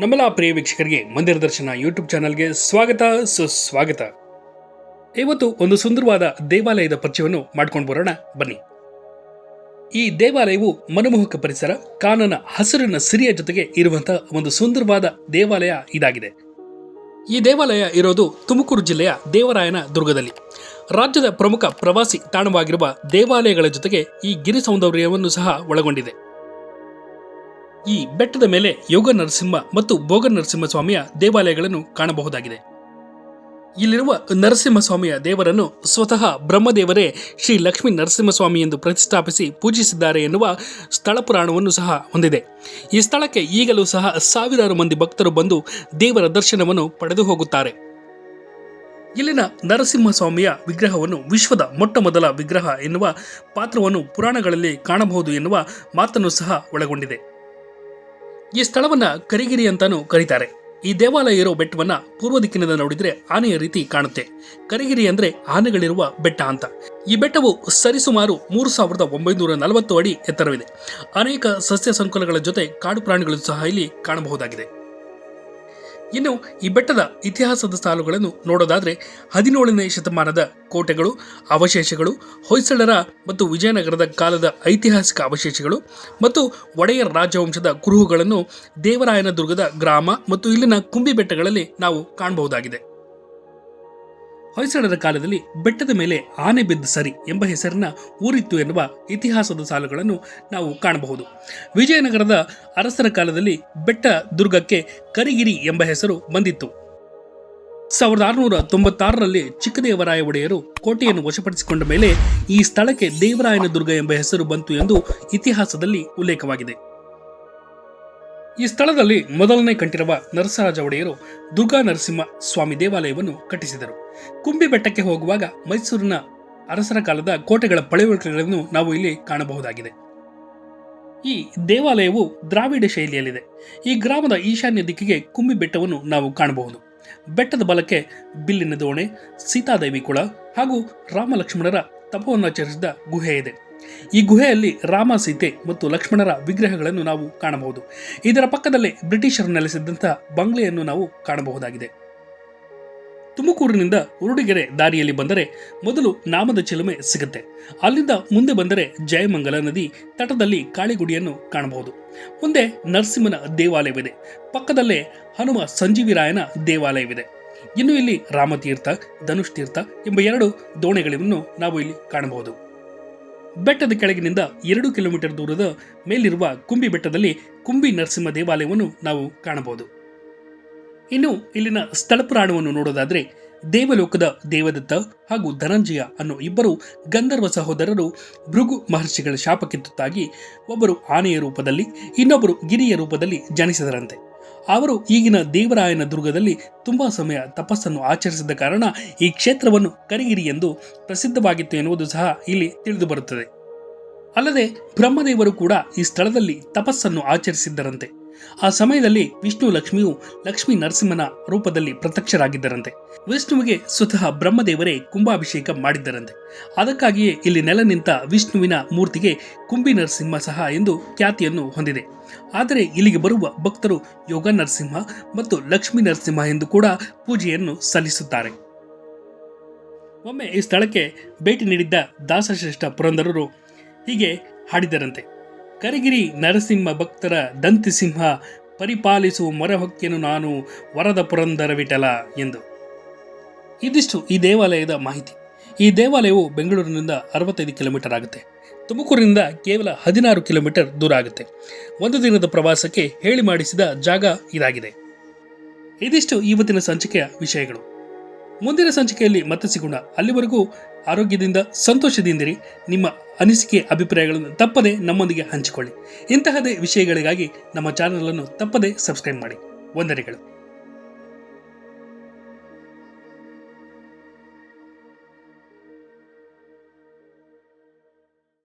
ನಮ್ಮೆಲ್ಲ ಪ್ರಿಯ ವೀಕ್ಷಕರಿಗೆ ಮಂದಿರ ದರ್ಶನ ಯೂಟ್ಯೂಬ್ ಚಾನಲ್ಗೆ ಸ್ವಾಗತ, ಸುಸ್ವಾಗತ. ಇವತ್ತು ಒಂದು ಸುಂದರವಾದ ದೇವಾಲಯದ ಪರಿಚಯವನ್ನು ಮಾಡ್ಕೊಂಡು ಬರೋಣ, ಬನ್ನಿ. ಈ ದೇವಾಲಯವು ಮನಮೋಹಕ ಪರಿಸರ, ಕಾನನ ಹಸಿರಿನ ಸಿರಿಯ ಜೊತೆಗೆ ಇರುವಂತಹ ಒಂದು ಸುಂದರವಾದ ದೇವಾಲಯ ಇದಾಗಿದೆ. ಈ ದೇವಾಲಯ ಇರೋದು ತುಮಕೂರು ಜಿಲ್ಲೆಯ ದೇವರಾಯನ ದುರ್ಗದಲ್ಲಿ. ರಾಜ್ಯದ ಪ್ರಮುಖ ಪ್ರವಾಸಿ ತಾಣವಾಗಿರುವ ದೇವಾಲಯಗಳ ಜೊತೆಗೆ ಈ ಗಿರಿ ಸೌಂದರ್ಯವನ್ನು ಸಹ ಒಳಗೊಂಡಿದೆ. ಈ ಬೆಟ್ಟದ ಮೇಲೆ ಯೋಗ ನರಸಿಂಹ ಮತ್ತು ಭೋಗ ನರಸಿಂಹ ಸ್ವಾಮಿಯ ದೇವಾಲಯಗಳನ್ನು ಕಾಣಬಹುದಾಗಿದೆ. ಇಲ್ಲಿರುವ ನರಸಿಂಹ ಸ್ವಾಮಿಯ ದೇವರನ್ನು ಸ್ವತಃ ಬ್ರಹ್ಮದೇವರೇ ಶ್ರೀ ಲಕ್ಷ್ಮೀ ನರಸಿಂಹಸ್ವಾಮಿ ಎಂದು ಪ್ರತಿಷ್ಠಾಪಿಸಿ ಪೂಜಿಸಿದ್ದಾರೆ ಎನ್ನುವ ಸ್ಥಳ ಪುರಾಣವನ್ನು ಸಹ ಹೊಂದಿದೆ. ಈ ಸ್ಥಳಕ್ಕೆ ಈಗಲೂ ಸಹ ಸಾವಿರಾರು ಮಂದಿ ಭಕ್ತರು ಬಂದು ದೇವರ ದರ್ಶನವನ್ನು ಪಡೆದು ಹೋಗುತ್ತಾರೆ. ಇಲ್ಲಿನ ನರಸಿಂಹ ಸ್ವಾಮಿಯ ವಿಗ್ರಹವನ್ನು ವಿಶ್ವದ ಮೊಟ್ಟ ಮೊದಲ ವಿಗ್ರಹ ಎನ್ನುವ ಪಾತ್ರವನ್ನು ಪುರಾಣಗಳಲ್ಲಿ ಕಾಣಬಹುದು ಎನ್ನುವ ಮಾತನ್ನು ಸಹ ಒಳಗೊಂಡಿದೆ. ಈ ಸ್ಥಳವನ್ನ ಕರಿಗಿರಿ ಅಂತಾನೂ ಕರೀತಾರೆ. ಈ ದೇವಾಲಯ ಇರೋ ಬೆಟ್ಟವನ್ನ ಪೂರ್ವ ದಿಕ್ಕಿನಿಂದ ನೋಡಿದ್ರೆ ಆನೆಯ ರೀತಿ ಕಾಣುತ್ತೆ. ಕರಿಗಿರಿ ಅಂದ್ರೆ ಆನೆಗಳಿರುವ ಬೆಟ್ಟ ಅಂತ. ಈ ಬೆಟ್ಟವು ಸರಿಸುಮಾರು ಮೂರು ಸಾವಿರದ ಒಂಬೈನೂರ ನಲವತ್ತು ಅಡಿ ಎತ್ತರವಿದೆ. ಅನೇಕ ಸಸ್ಯ ಸಂಕುಲಗಳ ಜೊತೆ ಕಾಡು ಪ್ರಾಣಿಗಳು ಸಹ ಇಲ್ಲಿ ಕಾಣಬಹುದಾಗಿದೆ. ಇನ್ನು ಈ ಬೆಟ್ಟದ ಇತಿಹಾಸದ ಸಾಲುಗಳನ್ನು ನೋಡೋದಾದ್ರೆ ಹದಿನೇಳನೇ ಶತಮಾನದ ಕೋಟೆಗಳು, ಅವಶೇಷಗಳು, ಹೊಯ್ಸಳರ ಮತ್ತು ವಿಜಯನಗರದ ಕಾಲದ ಐತಿಹಾಸಿಕ ಅವಶೇಷಗಳು ಮತ್ತು ಒಡೆಯರ್ ರಾಜವಂಶದ ಕುರುಹುಗಳನ್ನು ದೇವರಾಯನ ದುರ್ಗದ ಗ್ರಾಮ ಮತ್ತು ಇಲ್ಲಿನ ಕುಂಬಿ ಬೆಟ್ಟಗಳಲ್ಲಿ ನಾವು ಕಾಣಬಹುದಾಗಿದೆ. ಹೊಯ್ಸಳರ ಕಾಲದಲ್ಲಿ ಬೆಟ್ಟದ ಮೇಲೆ ಆನೆ ಬಿದ್ದ ಸರಿ ಎಂಬ ಹೆಸರಿನ ಊರಿತ್ತು ಎನ್ನುವ ಇತಿಹಾಸದ ಸಾಲುಗಳನ್ನು ನಾವು ಕಾಣಬಹುದು. ವಿಜಯನಗರದ ಅರಸರ ಕಾಲದಲ್ಲಿ ಬೆಟ್ಟ ದುರ್ಗಕ್ಕೆ ಕರಿಗಿರಿ ಎಂಬ ಹೆಸರು ಬಂದಿತ್ತು. ಸಾವಿರದ ಆರುನೂರ ತೊಂಬತ್ತಾರರಲ್ಲಿ ಚಿಕ್ಕದೇವರಾಯ ಒಡೆಯರು ಕೋಟೆಯನ್ನು ವಶಪಡಿಸಿಕೊಂಡ ಮೇಲೆ ಈ ಸ್ಥಳಕ್ಕೆ ದೇವರಾಯನ ದುರ್ಗ ಎಂಬ ಹೆಸರು ಬಂತು ಎಂದು ಇತಿಹಾಸದಲ್ಲಿ ಉಲ್ಲೇಖವಾಗಿದೆ. ಈ ಸ್ಥಳದಲ್ಲಿ ಮೊದಲನೇ ಕಂಠಿರುವ ನರಸರಾಜ ಒಡೆಯರು ದುರ್ಗಾ ನರಸಿಂಹ ಸ್ವಾಮಿ ದೇವಾಲಯವನ್ನು ಕಟ್ಟಿಸಿದರು. ಕುಂಬಿ ಬೆಟ್ಟಕ್ಕೆ ಹೋಗುವಾಗ ಮೈಸೂರಿನ ಅರಸರ ಕಾಲದ ಕೋಟೆಗಳ ಪಳೆಯುಳಿಕೆಗಳನ್ನು ನಾವು ಇಲ್ಲಿ ಕಾಣಬಹುದಾಗಿದೆ. ಈ ದೇವಾಲಯವು ದ್ರಾವಿಡ ಶೈಲಿಯಲ್ಲಿದೆ. ಈ ಗ್ರಾಮದ ಈಶಾನ್ಯ ದಿಕ್ಕಿಗೆ ಕುಂಬಿ ಬೆಟ್ಟವನ್ನು ನಾವು ಕಾಣಬಹುದು. ಬೆಟ್ಟದ ಬಲಕ್ಕೆ ಬಿಲ್ಲಿನ ದೋಣೆ, ಸೀತಾದೇವಿ ಕುಳ ಹಾಗೂ ರಾಮ ಲಕ್ಷ್ಮಣರ ತಪವನ್ನಾಚರಿಸಿದ ಗುಹೆ ಇದೆ. ಈ ಗುಹೆಯಲ್ಲಿ ರಾಮ, ಸೀತೆ ಮತ್ತು ಲಕ್ಷ್ಮಣರ ವಿಗ್ರಹಗಳನ್ನು ನಾವು ಕಾಣಬಹುದು. ಇದರ ಪಕ್ಕದಲ್ಲೇ ಬ್ರಿಟಿಷರು ನೆಲೆಸಿದ್ದಂತಹ ಬಂಗ್ಲೆಯನ್ನು ನಾವು ಕಾಣಬಹುದಾಗಿದೆ. ತುಮಕೂರಿನಿಂದ ಉರುಡಿಗೆರೆ ದಾರಿಯಲ್ಲಿ ಬಂದರೆ ಮೊದಲು ನಾಮದ ಚಿಲುಮೆ ಸಿಗುತ್ತೆ. ಅಲ್ಲಿಂದ ಮುಂದೆ ಬಂದರೆ ಜಯಮಂಗಲ ನದಿ ತಟದಲ್ಲಿ ಕಾಳಿಗುಡಿಯನ್ನು ಕಾಣಬಹುದು. ಮುಂದೆ ನರಸಿಂಹನ ದೇವಾಲಯವಿದೆ. ಪಕ್ಕದಲ್ಲೇ ಹನುಮ ಸಂಜೀವಿರಾಯನ ದೇವಾಲಯವಿದೆ. ಇನ್ನು ಇಲ್ಲಿ ರಾಮತೀರ್ಥ ಧನುಷ್ ತೀರ್ಥ ಎಂಬ ಎರಡು ದೋಣಿಗಳನ್ನು ನಾವು ಇಲ್ಲಿ ಕಾಣಬಹುದು. ಬೆಟ್ಟದ ಕೆಳಗಿನಿಂದ ಎರಡು ಕಿಲೋಮೀಟರ್ ದೂರದ ಮೇಲಿರುವ ಕುಂಬಿ ಬೆಟ್ಟದಲ್ಲಿ ಕುಂಬಿ ನರಸಿಂಹ ದೇವಾಲಯವನ್ನು ನಾವು ಕಾಣಬಹುದು. ಇನ್ನು ಇಲ್ಲಿನ ಸ್ಥಳ ಪುರಾಣವನ್ನು ನೋಡೋದಾದ್ರೆ ದೇವಲೋಕದ ದೇವದತ್ತ ಹಾಗೂ ಧನಂಜಯ ಅನ್ನೋ ಇಬ್ಬರು ಗಂಧರ್ವ ಸಹೋದರರು ಭೃಗು ಮಹರ್ಷಿಗಳ ಶಾಪಕ್ಕೆ ತುತ್ತಾಗಿ ಒಬ್ಬರು ಆನೆಯ ರೂಪದಲ್ಲಿ, ಇನ್ನೊಬ್ಬರು ಗಿರಿಯ ರೂಪದಲ್ಲಿ ಜನಿಸಿದರಂತೆ. ಅವರು ಈಗಿನ ದೇವರಾಯನ ದುರ್ಗದಲ್ಲಿ ತುಂಬಾ ಸಮಯ ತಪಸ್ಸನ್ನು ಆಚರಿಸಿದ ಕಾರಣ ಈ ಕ್ಷೇತ್ರವನ್ನು ಕರಿಗಿರಿ ಎಂದು ಪ್ರಸಿದ್ಧವಾಗಿತ್ತು ಎನ್ನುವುದು ಸಹ ಇಲ್ಲಿ ತಿಳಿದು ಬರುತ್ತದೆ ಅಲ್ಲದೆ ಬ್ರಹ್ಮದೇವರು ಕೂಡ ಈ ಸ್ಥಳದಲ್ಲಿ ತಪಸ್ಸನ್ನು ಆಚರಿಸಿದ್ದರಂತೆ. ಆ ಸಮಯದಲ್ಲಿ ವಿಷ್ಣು ಲಕ್ಷ್ಮಿಯು ಲಕ್ಷ್ಮೀ ನರಸಿಂಹನ ರೂಪದಲ್ಲಿ ಪ್ರತ್ಯಕ್ಷರಾಗಿದ್ದರಂತೆ. ವಿಷ್ಣುವಿಗೆ ಸ್ವತಃ ಬ್ರಹ್ಮದೇವರೇ ಕುಂಭಾಭಿಷೇಕ ಮಾಡಿದ್ದರಂತೆ. ಅದಕ್ಕಾಗಿಯೇ ಇಲ್ಲಿ ನೆಲ ನಿಂತ ವಿಷ್ಣುವಿನ ಮೂರ್ತಿಗೆ ಕುಂಬಿ ನರಸಿಂಹ ಸಹ ಎಂದು ಖ್ಯಾತಿಯನ್ನು ಹೊಂದಿದೆ. ಆದರೆ ಇಲ್ಲಿಗೆ ಬರುವ ಭಕ್ತರು ಯೋಗ ನರಸಿಂಹ ಮತ್ತು ಲಕ್ಷ್ಮೀ ನರಸಿಂಹ ಎಂದು ಕೂಡ ಪೂಜೆಯನ್ನು ಸಲ್ಲಿಸುತ್ತಾರೆ. ಒಮ್ಮೆ ಈ ಸ್ಥಳಕ್ಕೆ ಭೇಟಿ ನೀಡಿದ್ದ ದಾಸಶ್ರೇಷ್ಠ ಪುರಂದರರು ಹೀಗೆ ಹಾಡಿದರಂತೆ ಕರಿಗಿರಿ ನರಸಿಂಹ ಭಕ್ತರ ದಂತಿಸಿಂಹ, ಪರಿಪಾಲಿಸುವ ಮೊರಹೊಕ್ಕೆನು ನಾನು ವರದ ಪುರಂದರ ವಿಠಲ ಎಂದು. ಇದಿಷ್ಟು ಈ ದೇವಾಲಯದ ಮಾಹಿತಿ. ಈ ದೇವಾಲಯವು ಬೆಂಗಳೂರಿನಿಂದ ಅರವತ್ತೈದು ಕಿಲೋಮೀಟರ್ ಆಗುತ್ತೆ. ತುಮಕೂರಿನಿಂದ ಕೇವಲ ಹದಿನಾರು ಕಿಲೋಮೀಟರ್ ದೂರ ಆಗುತ್ತೆ. ಒಂದು ದಿನದ ಪ್ರವಾಸಕ್ಕೆ ಹೇಳಿ ಮಾಡಿಸಿದ ಜಾಗ ಇದಾಗಿದೆ. ಇದಿಷ್ಟು ಇವತ್ತಿನ ಸಂಚಿಕೆಯ ವಿಷಯಗಳು. ಮುಂದಿನ ಸಂಚಿಕೆಯಲ್ಲಿ ಮತ್ತೆ ಸಿಗೋಣ. ಅಲ್ಲಿವರೆಗೂ ಆರೋಗ್ಯದಿಂದ, ಸಂತೋಷದಿಂದಿರಿ. ನಿಮ್ಮ ಅನಿಸಿಕೆ, ಅಭಿಪ್ರಾಯಗಳನ್ನು ತಪ್ಪದೆ ನಮ್ಮೊಂದಿಗೆ ಹಂಚಿಕೊಳ್ಳಿ. ಇಂತಹದೇ ವಿಷಯಗಳಿಗಾಗಿ ನಮ್ಮ ಚಾನಲನ್ನು ತಪ್ಪದೇ ಸಬ್ಸ್ಕ್ರೈಬ್ ಮಾಡಿ. ವಂದನೆಗಳು.